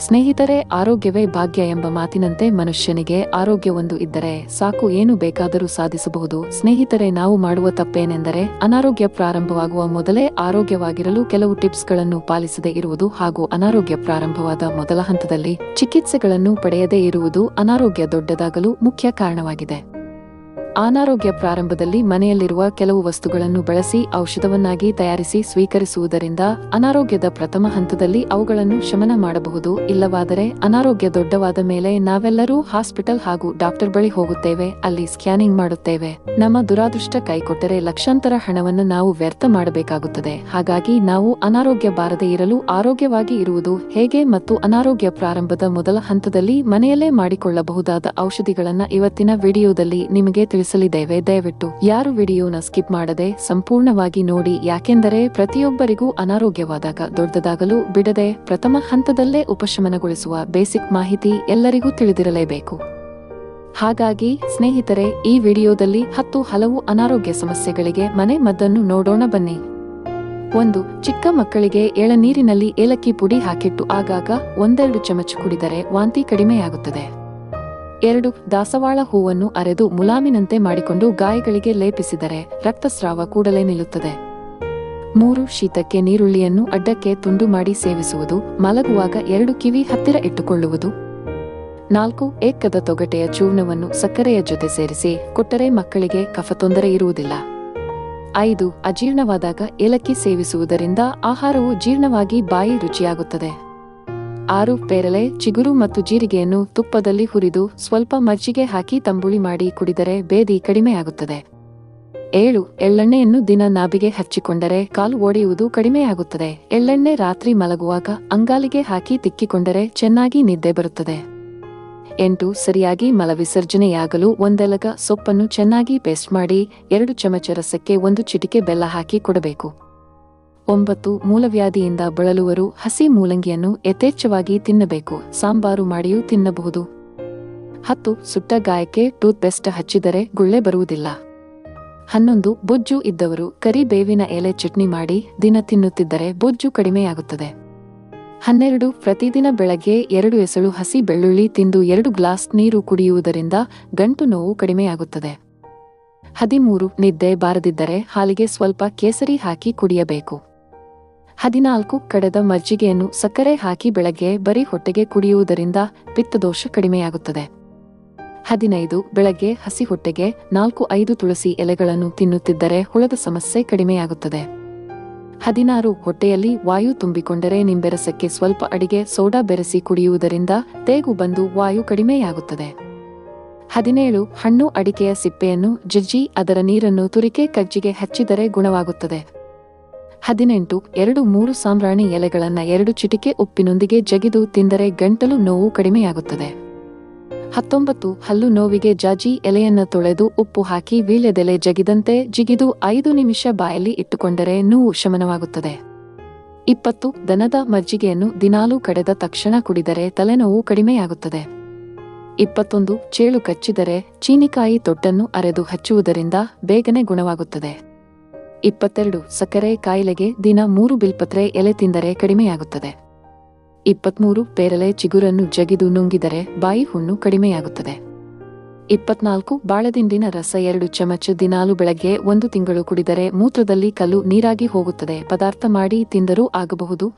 ಸ್ನೇಹಿತರೆ, ಆರೋಗ್ಯವೇ ಭಾಗ್ಯ ಎಂಬ ಮಾತಿನಂತೆ ಮನುಷ್ಯನಿಗೆ ಆರೋಗ್ಯವೊಂದು ಇದ್ದರೆ ಸಾಕು, ಏನು ಬೇಕಾದರೂ ಸಾಧಿಸಬಹುದು. ಸ್ನೇಹಿತರೆ, ನಾವು ಮಾಡುವ ತಪ್ಪೇನೆಂದರೆ ಅನಾರೋಗ್ಯ ಪ್ರಾರಂಭವಾಗುವ ಮೊದಲೇ ಆರೋಗ್ಯವಾಗಿರಲು ಕೆಲವು ಟಿಪ್ಸ್ಗಳನ್ನು ಪಾಲಿಸದೇ ಇರುವುದು ಹಾಗೂ ಅನಾರೋಗ್ಯ ಪ್ರಾರಂಭವಾದ ಮೊದಲ ಹಂತದಲ್ಲಿ ಚಿಕಿತ್ಸೆಗಳನ್ನು ಪಡೆಯದೇ ಇರುವುದು ಅನಾರೋಗ್ಯ ದೊಡ್ಡದಾಗಲು ಮುಖ್ಯ ಕಾರಣವಾಗಿದೆ. ಅನಾರೋಗ್ಯ ಪ್ರಾರಂಭದಲ್ಲಿ ಮನೆಯಲ್ಲಿರುವ ಕೆಲವು ವಸ್ತುಗಳನ್ನು ಬಳಸಿ ಔಷಧವನ್ನಾಗಿ ತಯಾರಿಸಿ ಸ್ವೀಕರಿಸುವುದರಿಂದ ಅನಾರೋಗ್ಯದ ಪ್ರಥಮ ಹಂತದಲ್ಲಿ ಅವುಗಳನ್ನು ಶಮನ ಮಾಡಬಹುದು. ಇಲ್ಲವಾದರೆ ಅನಾರೋಗ್ಯ ದೊಡ್ಡವಾದ ಮೇಲೆ ನಾವೆಲ್ಲರೂ ಹಾಸ್ಪಿಟಲ್ ಹಾಗೂ ಡಾಕ್ಟರ್ ಬಳಿ ಹೋಗುತ್ತೇವೆ, ಅಲ್ಲಿ ಸ್ಕ್ಯಾನಿಂಗ್ ಮಾಡುತ್ತೇವೆ. ನಮ್ಮ ದುರಾದೃಷ್ಟ ಕೈಕೊಟ್ಟರೆ ಲಕ್ಷಾಂತರ ಹಣವನ್ನು ನಾವು ವ್ಯರ್ಥ ಮಾಡಬೇಕಾಗುತ್ತದೆ. ಹಾಗಾಗಿ ನಾವು ಅನಾರೋಗ್ಯ ಬಾರದೆ ಇರಲು ಆರೋಗ್ಯವಾಗಿ ಇರುವುದು ಹೇಗೆ ಮತ್ತು ಅನಾರೋಗ್ಯ ಪ್ರಾರಂಭದ ಮೊದಲ ಹಂತದಲ್ಲಿ ಮನೆಯಲ್ಲೇ ಮಾಡಿಕೊಳ್ಳಬಹುದಾದ ಔಷಧಿಗಳನ್ನು ಇವತ್ತಿನ ವಿಡಿಯೋದಲ್ಲಿ ನಿಮಗೆ ತಿಳಿಸಲಿದ್ದೇವೆ. ದಯವಿಟ್ಟು ಯಾರು ವಿಡಿಯೋನ ಸ್ಕಿಪ್ ಮಾಡದೆ ಸಂಪೂರ್ಣವಾಗಿ ನೋಡಿ. ಯಾಕೆಂದರೆ ಪ್ರತಿಯೊಬ್ಬರಿಗೂ ಅನಾರೋಗ್ಯವಾದಾಗ ದೊಡ್ಡದಾಗಲು ಬಿಡದೆ ಪ್ರಥಮ ಹಂತದಲ್ಲೇ ಉಪಶಮನಗೊಳಿಸುವ ಬೇಸಿಕ್ ಮಾಹಿತಿ ಎಲ್ಲರಿಗೂ ತಿಳಿದಿರಲೇಬೇಕು. ಹಾಗಾಗಿ ಸ್ನೇಹಿತರೆ, ಈ ವಿಡಿಯೋದಲ್ಲಿ ಹತ್ತು ಹಲವು ಅನಾರೋಗ್ಯ ಸಮಸ್ಯೆಗಳಿಗೆ ಮನೆ ಮದ್ದನ್ನು ನೋಡೋಣ ಬನ್ನಿ. ಒಂದು, ಚಿಕ್ಕ ಮಕ್ಕಳಿಗೆ ಎಳನೀರಿನಲ್ಲಿ ಏಲಕ್ಕಿ ಪುಡಿ ಹಾಕಿಟ್ಟು ಆಗಾಗ ಒಂದೆರಡು ಚಮಚ ಕುಡಿದರೆ ವಾಂತಿ ಕಡಿಮೆಯಾಗುತ್ತದೆ. ಎರಡು ದಾಸವಾಳ ಹೂವನ್ನು ಅರೆದು ಮುಲಾಮಿನಂತೆ ಮಾಡಿಕೊಂಡು ಗಾಯಗಳಿಗೆ ಲೇಪಿಸಿದರೆ ರಕ್ತಸ್ರಾವ ಕೂಡಲೇ ನಿಲ್ಲುತ್ತದೆ. ಮೂರು ಶೀತಕ್ಕೆ ನೀರುಳ್ಳಿಯನ್ನು ಅಡ್ಡಕ್ಕೆ ತುಂಡು ಮಾಡಿ ಸೇವಿಸುವುದು, ಮಲಗುವಾಗ ಎರಡು ಕಿವಿ ಹತ್ತಿರ ಇಟ್ಟುಕೊಳ್ಳುವುದು. ನಾಲ್ಕು ಏಕದ ತೊಗಟೆಯ ಚೂರ್ಣವನ್ನು ಸಕ್ಕರೆಯ ಜೊತೆ ಸೇರಿಸಿ ಕೊಟ್ಟರೆ ಮಕ್ಕಳಿಗೆ ಕಫ ತೊಂದರೆ ಇರುವುದಿಲ್ಲ. ಐದು, ಅಜೀರ್ಣವಾದಾಗ ಏಲಕ್ಕಿ ಸೇವಿಸುವುದರಿಂದ ಆಹಾರವು ಜೀರ್ಣವಾಗಿ ಬಾಯಿ ರುಚಿಯಾಗುತ್ತದೆ. ಆರು ಪೇರಲೆ ಚಿಗುರು ಮತ್ತು ಜೀರಿಗೆಯನ್ನು ತುಪ್ಪದಲ್ಲಿ ಹುರಿದು ಸ್ವಲ್ಪ ಮಜ್ಜಿಗೆ ಹಾಕಿ ತಂಬುಳಿ ಮಾಡಿ ಕುಡಿದರೆ ಬೇದಿ ಕಡಿಮೆಯಾಗುತ್ತದೆ. ಏಳು, ಎಳ್ಳೆಣ್ಣೆಯನ್ನು ದಿನ ನಾಭಿಗೆ ಹಚ್ಚಿಕೊಂಡರೆ ಕಾಲು ಒಡೆಯುವುದು ಕಡಿಮೆಯಾಗುತ್ತದೆ. ಎಳ್ಳೆಣ್ಣೆ ರಾತ್ರಿ ಮಲಗುವಾಗ ಅಂಗಾಲಿಗೆ ಹಾಕಿ ತಿಕ್ಕಿಕೊಂಡರೆ ಚೆನ್ನಾಗಿ ನಿದ್ದೆ ಬರುತ್ತದೆ. ಎಂಟು, ಸರಿಯಾಗಿ ಮಲವಿಸರ್ಜನೆಯಾಗಲು ಒಂದೆಲಗ ಸೊಪ್ಪನ್ನು ಚೆನ್ನಾಗಿ ಪೇಸ್ಟ್ ಮಾಡಿ ಎರಡು ಚಮಚ ರಸಕ್ಕೆ ಒಂದು ಚಿಟಿಕೆ ಬೆಲ್ಲ ಹಾಕಿ ಕೊಡಬೇಕು. ಒಂಬತ್ತು ಮೂಲವ್ಯಾಧಿಯಿಂದ ಬಳಲುವರು ಹಸಿ ಮೂಲಂಗಿಯನ್ನು ಯಥೇಚ್ಛವಾಗಿ ತಿನ್ನಬೇಕು. ಸಾಂಬಾರು ಮಾಡಿಯೂ ತಿನ್ನಬಹುದು. ಹತ್ತು, ಸುಟ್ಟ ಗಾಯಕ್ಕೆ ಟೂತ್ಪೇಸ್ಟ್ ಹಚ್ಚಿದರೆ ಗುಳ್ಳೆ ಬರುವುದಿಲ್ಲ. ಹನ್ನೊಂದು, ಬೊಜ್ಜು ಇದ್ದವರು ಕರಿಬೇವಿನ ಎಲೆ ಚಟ್ನಿ ಮಾಡಿ ದಿನ ತಿನ್ನುತ್ತಿದ್ದರೆ ಬೊಜ್ಜು ಕಡಿಮೆಯಾಗುತ್ತದೆ. ಹನ್ನೆರಡು, ಪ್ರತಿದಿನ ಬೆಳಗ್ಗೆ ಎರಡು ಎಸಳು ಹಸಿ ಬೆಳ್ಳುಳ್ಳಿ ತಿಂದು ಎರಡು ಗ್ಲಾಸ್ ನೀರು ಕುಡಿಯುವುದರಿಂದ ಗಂಟು ನೋವು ಕಡಿಮೆಯಾಗುತ್ತದೆ. ಹದಿಮೂರು, ನಿದ್ದೆ ಬಾರದಿದ್ದರೆ ಹಾಲಿಗೆ ಸ್ವಲ್ಪ ಕೇಸರಿ ಹಾಕಿ ಕುಡಿಯಬೇಕು. ಹದಿನಾಲ್ಕು ಕಡೆದ ಮಜ್ಜಿಗೆಯನ್ನು ಸಕ್ಕರೆ ಹಾಕಿ ಬೆಳಗ್ಗೆ ಬರೀ ಹೊಟ್ಟೆಗೆ ಕುಡಿಯುವುದರಿಂದ ಪಿತ್ತದೋಷ ಕಡಿಮೆಯಾಗುತ್ತದೆ. ಹದಿನೈದು ಬೆಳಗ್ಗೆ ಹಸಿ ಹೊಟ್ಟೆಗೆ ನಾಲ್ಕು ಐದು ತುಳಸಿ ಎಲೆಗಳನ್ನು ತಿನ್ನುತ್ತಿದ್ದರೆ ಹುಳದ ಸಮಸ್ಯೆ ಕಡಿಮೆಯಾಗುತ್ತದೆ. ಹದಿನಾರು ಹೊಟ್ಟೆಯಲ್ಲಿ ವಾಯು ತುಂಬಿಕೊಂಡರೆ ನಿಂಬೆರಸಕ್ಕೆ ಸ್ವಲ್ಪ ಅಡಿಗೆ ಸೋಡಾ ಬೆರೆಸಿ ಕುಡಿಯುವುದರಿಂದ ತೇಗು ಬಂದು ವಾಯು ಕಡಿಮೆಯಾಗುತ್ತದೆ. ಹದಿನೇಳು ಹಣ್ಣು ಅಡಿಕೆಯ ಸಿಪ್ಪೆಯನ್ನು ಜಜ್ಜಿ ಅದರ ನೀರನ್ನು ತುರಿಕೆ ಕಜ್ಜಿಗೆ ಹಚ್ಚಿದರೆ ಗುಣವಾಗುತ್ತದೆ. ಹದಿನೆಂಟು, ಎರಡು, ಮೂರು ಸಾಂಬ್ರಾಣಿ ಎಲೆಗಳನ್ನ ಎರಡು ಚಿಟಿಕೆ ಉಪ್ಪಿನೊಂದಿಗೆ ಜಗಿದು ತಿಂದರೆ ಗಂಟಲು ನೋವು ಕಡಿಮೆಯಾಗುತ್ತದೆ. ಹತ್ತೊಂಬತ್ತು, ಹಲ್ಲು ನೋವಿಗೆ ಜಾಜಿ ಎಲೆಯನ್ನ ತೊಳೆದು ಉಪ್ಪು ಹಾಕಿ ವೀಳ್ಯದೆಲೆ ಜಗಿದಂತೆ ಜಿಗಿದು ಐದು ನಿಮಿಷ ಬಾಯಲ್ಲಿ ಇಟ್ಟುಕೊಂಡರೆ ನೋವು ಶಮನವಾಗುತ್ತದೆ. ಇಪ್ಪತ್ತು, ದನದ ಮಜ್ಜಿಗೆಯನ್ನು ದಿನಾಲೂ ಕಡೆದ ತಕ್ಷಣ ಕುಡಿದರೆ ತಲೆನೋವು ಕಡಿಮೆಯಾಗುತ್ತದೆ. ಇಪ್ಪತ್ತೊಂದು, ಚೇಳು ಕಚ್ಚಿದರೆ ಚೀನಿಕಾಯಿ ತೊಟ್ಟನ್ನು ಅರೆದು ಹಚ್ಚುವುದರಿಂದ ಬೇಗನೆ ಗುಣವಾಗುತ್ತದೆ. ಇಪ್ಪತ್ತೆರಡು, ಸಕ್ಕರೆ ಕಾಯಿಲೆಗೆ ದಿನ ಮೂರು ಬಿಲ್ಪತ್ರೆ ಎಲೆ ತಿಂದರೆ ಕಡಿಮೆಯಾಗುತ್ತದೆ. ಇಪ್ಪತ್ಮೂರು ಪೇರಲೆ ಚಿಗುರನ್ನು ಜಗಿದು ನುಂಗಿದರೆ ಬಾಯಿ ಹುಣ್ಣು ಕಡಿಮೆಯಾಗುತ್ತದೆ. ಇಪ್ಪತ್ನಾಲ್ಕು ಬಾಳೆದಿಂಡಿನ ರಸ ಎರಡು ಚಮಚ ದಿನಾಲು ಬೆಳಗ್ಗೆ ಒಂದು ತಿಂಗಳು ಕುಡಿದರೆ ಮೂತ್ರದಲ್ಲಿ ಕಲ್ಲು ನೀರಾಗಿ ಹೋಗುತ್ತದೆ, ಪದಾರ್ಥ ಮಾಡಿ ತಿಂದರೂ ಆಗಬಹುದು.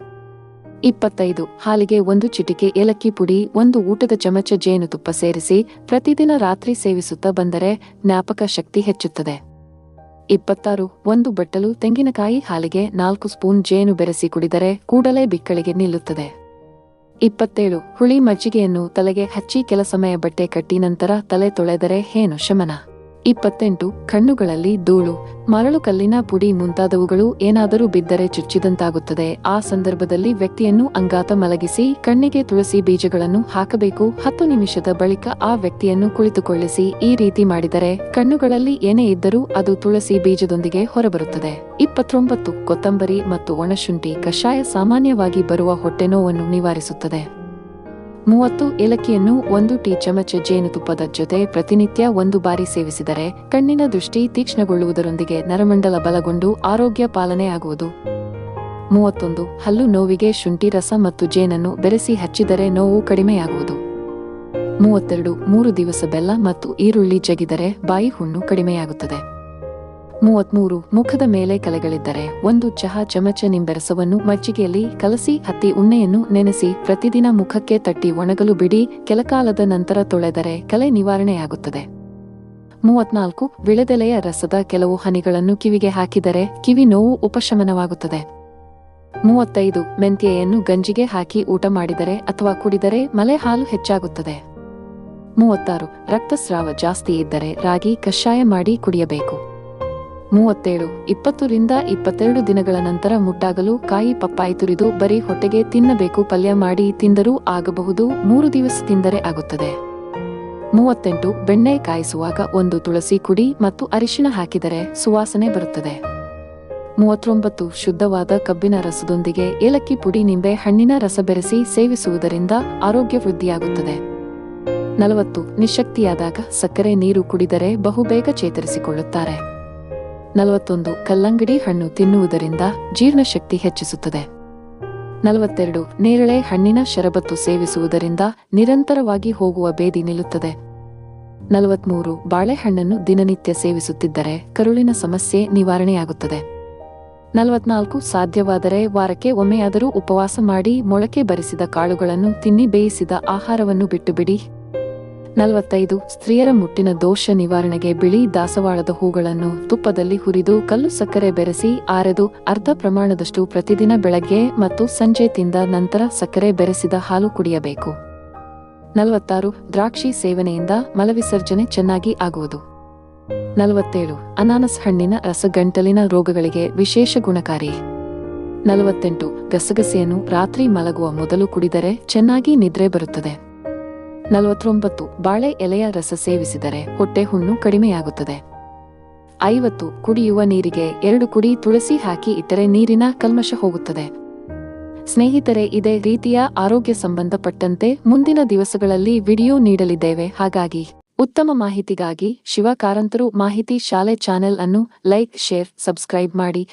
ಇಪ್ಪತ್ತೈದು, ಹಾಲಿಗೆ ಒಂದು ಚಿಟಿಕೆ ಏಲಕ್ಕಿ ಪುಡಿ, ಒಂದು ಊಟದ ಚಮಚ ಜೇನುತುಪ್ಪ ಸೇರಿಸಿ ಪ್ರತಿದಿನ ರಾತ್ರಿ ಸೇವಿಸುತ್ತಾ ಬಂದರೆ ಜ್ಞಾಪಕ ಶಕ್ತಿ ಹೆಚ್ಚುತ್ತದೆ. ಇಪ್ಪತ್ತಾರು, ಒಂದು ಬಟ್ಟಲು ತೆಂಗಿನಕಾಯಿ ಹಾಲಿಗೆ ನಾಲ್ಕು ಸ್ಪೂನ್ ಜೇನು ಬೆರೆಸಿ ಕುಡಿದರೆ ಕೂಡಲೇ ಬಿಕ್ಕಳಿಗೆ ನಿಲ್ಲುತ್ತದೆ. ಇಪ್ಪತ್ತೇಳು, ಹುಳಿ ಮಜ್ಜಿಗೆಯನ್ನು ತಲೆಗೆ ಹಚ್ಚಿ ಕೆಲ ಸಮಯ ಬಟ್ಟೆ ಕಟ್ಟಿ ನಂತರ ತಲೆ ತೊಳೆದರೆ ಏನು ಶಮನ. ಇಪ್ಪತ್ತೆಂಟು, ಕಣ್ಣುಗಳಲ್ಲಿ ಧೂಳು. ಮರಳು ಕಲ್ಲಿನ ಪುಡಿ ಮುಂತಾದವುಗಳು ಏನಾದರೂ ಬಿದ್ದರೆ ಚುಚ್ಚಿದಂತಾಗುತ್ತದೆ. ಆ ಸಂದರ್ಭದಲ್ಲಿ ವ್ಯಕ್ತಿಯನ್ನು ಅಂಗಾತ ಮಲಗಿಸಿ, ಕಣ್ಣಿಗೆ ತುಳಸಿ ಬೀಜಗಳನ್ನು ಹಾಕಬೇಕು. ಹತ್ತು ನಿಮಿಷದ ಬಳಿಕ ಆ ವ್ಯಕ್ತಿಯನ್ನು ಕುಳಿತುಕೊಳ್ಳಿಸಿ, ಈ ರೀತಿ ಮಾಡಿದರೆ ಕಣ್ಣುಗಳಲ್ಲಿ ಏನೇ ಇದ್ದರೂ ಅದು ತುಳಸಿ ಬೀಜದೊಂದಿಗೆ ಹೊರಬರುತ್ತದೆ. ಇಪ್ಪತ್ತೊಂಬತ್ತು, ಕೊತ್ತಂಬರಿ ಮತ್ತು ಒಣಶುಂಠಿ ಕಷಾಯ ಸಾಮಾನ್ಯವಾಗಿ ಬರುವ ಹೊಟ್ಟೆನೋವನ್ನು ನಿವಾರಿಸುತ್ತದೆ. ಮೂವತ್ತು ಏಲಕ್ಕಿಯನ್ನು ಒಂದು ಟೀ ಚಮಚ ಜೇನುತುಪ್ಪದ ಜೊತೆ ಪ್ರತಿನಿತ್ಯ ಒಂದು ಬಾರಿ ಸೇವಿಸಿದರೆ ಕಣ್ಣಿನ ದೃಷ್ಟಿ ತೀಕ್ಷ್ಣಗೊಳ್ಳುವುದರೊಂದಿಗೆ ನರಮಂಡಲ ಬಲಗೊಂಡು ಆರೋಗ್ಯ ಪಾಲನೆ ಆಗುವುದು. ಮೂವತ್ತೊಂದು, ಹಲ್ಲು ನೋವಿಗೆ ಶುಂಠಿ ರಸ ಮತ್ತು ಜೇನನ್ನು ಬೆರೆಸಿ ಹಚ್ಚಿದರೆ ನೋವು ಕಡಿಮೆಯಾಗುವುದು. ಮೂವತ್ತೆರಡು, ಮೂರು ದಿವಸ ಬೆಲ್ಲ ಮತ್ತು ಈರುಳ್ಳಿ ಜಗಿದರೆ ಬಾಯಿ ಹುಣ್ಣು ಕಡಿಮೆಯಾಗುತ್ತದೆ. ಮೂವತ್ಮೂರು, ಮುಖದ ಮೇಲೆ ಕಲೆಗಳಿದ್ದರೆ, ಒಂದು ಚಹಾ ಚಮಚ ನಿಂಬೆರಸವನ್ನು ಮಜ್ಜಿಗೆಯಲ್ಲಿ ಕಲಸಿ ಹತ್ತಿ ಉಣ್ಣೆಯನ್ನು ನೆನೆಸಿ ಪ್ರತಿದಿನ ಮುಖಕ್ಕೆ ತಟ್ಟಿ ಒಣಗಲು ಬಿಡಿ, ಕೆಲಕಾಲದ ನಂತರ ತೊಳೆದರೆ ಕಲೆ ನಿವಾರಣೆಯಾಗುತ್ತದೆ. ಮೂವತ್ನಾಲ್ಕು ವಿಳೆದೆಲೆಯ ರಸದ ಕೆಲವು ಹನಿಗಳನ್ನು ಕಿವಿಗೆ ಹಾಕಿದರೆ ಕಿವಿ ನೋವು ಉಪಶಮನವಾಗುತ್ತದೆ. ಮೂವತ್ತೈದು, ಮೆಂತ್ಯೆಯನ್ನು ಗಂಜಿಗೆ ಹಾಕಿ ಊಟ ಮಾಡಿದರೆ ಅಥವಾ ಕುಡಿದರೆ ಮಲೆ ಹಾಲು ಹೆಚ್ಚಾಗುತ್ತದೆ. ಮೂವತ್ತಾರು, ರಕ್ತಸ್ರಾವ ಜಾಸ್ತಿ ಇದ್ದರೆ ರಾಗಿ ಕಷಾಯ ಮಾಡಿ ಕುಡಿಯಬೇಕು. ಮೂವತ್ತೇಳು. ಇಪ್ಪತ್ತರಿಂದ ಇಪ್ಪತ್ತೆರಡು ದಿನಗಳ ನಂತರ ಮುಟ್ಟಾಗಲು ಕಾಯಿ ಪಪ್ಪಾಯಿ ತುರಿದು ಬರೀ ಹೊಟ್ಟೆಗೆ ತಿನ್ನಬೇಕು, ಪಲ್ಯ ಮಾಡಿ ತಿಂದರೂ ಆಗಬಹುದು, ಮೂರು ದಿವಸ ತಿಂದರೆ ಆಗುತ್ತದೆ. ಮೂವತ್ತೆಂಟು. ಬೆಣ್ಣೆ ಕಾಯಿಸುವಾಗ ಒಂದು ತುಳಸಿ ಕುಡಿ ಮತ್ತು ಅರಿಶಿಣ ಹಾಕಿದರೆ ಸುವಾಸನೆ ಬರುತ್ತದೆ. ಮೂವತ್ತೊಂಬತ್ತು. ಶುದ್ಧವಾದ ಕಬ್ಬಿನ ರಸದೊಂದಿಗೆ ಏಲಕ್ಕಿ ಪುಡಿ ನಿಂಬೆ ಹಣ್ಣಿನ ರಸ ಬೆರೆಸಿ ಸೇವಿಸುವುದರಿಂದ ಆರೋಗ್ಯ ವೃದ್ಧಿಯಾಗುತ್ತದೆ. ನಲವತ್ತು. ನಿಶಕ್ತಿಯಾದಾಗ ಸಕ್ಕರೆ ನೀರು ಕುಡಿದರೆ ಬಹುಬೇಗ ಚೇತರಿಸಿಕೊಳ್ಳುತ್ತಾರೆ. ನಲವತ್ತೊಂದು, ಕಲ್ಲಂಗಡಿ ಹಣ್ಣು ತಿನ್ನುವುದರಿಂದ ಜೀರ್ಣಶಕ್ತಿ ಹೆಚ್ಚಿಸುತ್ತದೆ. ನಲವತ್ತೆರಡು, ನೇರಳೆ ಹಣ್ಣಿನ ಶರಬತ್ತು ಸೇವಿಸುವುದರಿಂದ ನಿರಂತರವಾಗಿ ಹೋಗುವ ಬೇದಿ ನಿಲ್ಲುತ್ತದೆ. ನಲವತ್ಮೂರು, ಬಾಳೆಹಣ್ಣನ್ನು ದಿನನಿತ್ಯ ಸೇವಿಸುತ್ತಿದ್ದರೆ ಕರುಳಿನ ಸಮಸ್ಯೆ ನಿವಾರಣೆಯಾಗುತ್ತದೆ. ನಲವತ್ನಾಲ್ಕು, ಸಾಧ್ಯವಾದರೆ ವಾರಕ್ಕೆ ಒಮ್ಮೆಯಾದರೂ ಉಪವಾಸ ಮಾಡಿ ಮೊಳಕೆ ಬರಿಸಿದ ಕಾಳುಗಳನ್ನು ತಿನ್ನಿ ಬೇಯಿಸಿದ ಆಹಾರವನ್ನು ಬಿಟ್ಟುಬಿಡಿ. ನಲವತ್ತೈದು, ಸ್ತ್ರೀಯರ ಮುಟ್ಟಿನ ದೋಷ ನಿವಾರಣೆಗೆ ಬಿಳಿ ದಾಸವಾಳದ ಹೂಗಳನ್ನು ತುಪ್ಪದಲ್ಲಿ ಹುರಿದು ಕಲ್ಲು ಸಕ್ಕರೆ ಬೆರೆಸಿ ಆರೆದು ಅರ್ಧ ಪ್ರಮಾಣದಷ್ಟು ಪ್ರತಿದಿನ ಬೆಳಗ್ಗೆ ಮತ್ತು ಸಂಜೆ ತಿಂದ ನಂತರ ಸಕ್ಕರೆ ಬೆರೆಸಿದ ಹಾಲು ಕುಡಿಯಬೇಕು. ನಲವತ್ತಾರು, ದ್ರಾಕ್ಷಿ ಸೇವನೆಯಿಂದ ಮಲವಿಸರ್ಜನೆ ಚೆನ್ನಾಗಿ ಆಗುವುದು. ನಲವತ್ತೇಳು, ಅನಾನಸ್ ಹಣ್ಣಿನ ರಸಗಂಟಲಿನ ರೋಗಗಳಿಗೆ ವಿಶೇಷ ಗುಣಕಾರಿ. ನಲವತ್ತೆಂಟು, ಗಸಗಸೆಯನ್ನು ರಾತ್ರಿ ಮಲಗುವ ಮೊದಲು ಕುಡಿದರೆ ಚೆನ್ನಾಗಿ ನಿದ್ರೆ ಬರುತ್ತದೆ. ನಲವತ್ತೊಂಬತ್ತು, ಬಾಳೆ ಎಲೆಯ ರಸ ಸೇವಿಸಿದರೆ ಹೊಟ್ಟೆ ಹುಣ್ಣು ಕಡಿಮೆಯಾಗುತ್ತದೆ. ಐವತ್ತು, ಕುಡಿಯುವ ನೀರಿಗೆ ಎರಡು ಕುಡಿ ತುಳಸಿ ಹಾಕಿ ಇಟ್ಟರೆ ನೀರಿನ ಕಲ್ಮಶ ಹೋಗುತ್ತದೆ. ಸ್ನೇಹಿತರೆ, ಇದೇ ರೀತಿಯ ಆರೋಗ್ಯ ಸಂಬಂಧಪಟ್ಟಂತೆ ಮುಂದಿನ ದಿವಸಗಳಲ್ಲಿ ವಿಡಿಯೋ ನೀಡಲಿದ್ದೇವೆ. ಹಾಗಾಗಿ, ಉತ್ತಮ ಮಾಹಿತಿಗಾಗಿ ಶಿವಕಾರಂತರು ಮಾಹಿತಿ ಶಾಲೆ ಚಾನೆಲ್ ಅನ್ನು ಲೈಕ್, ಶೇರ್, ಸಬ್ಸ್ಕ್ರೈಬ್ ಮಾಡಿ.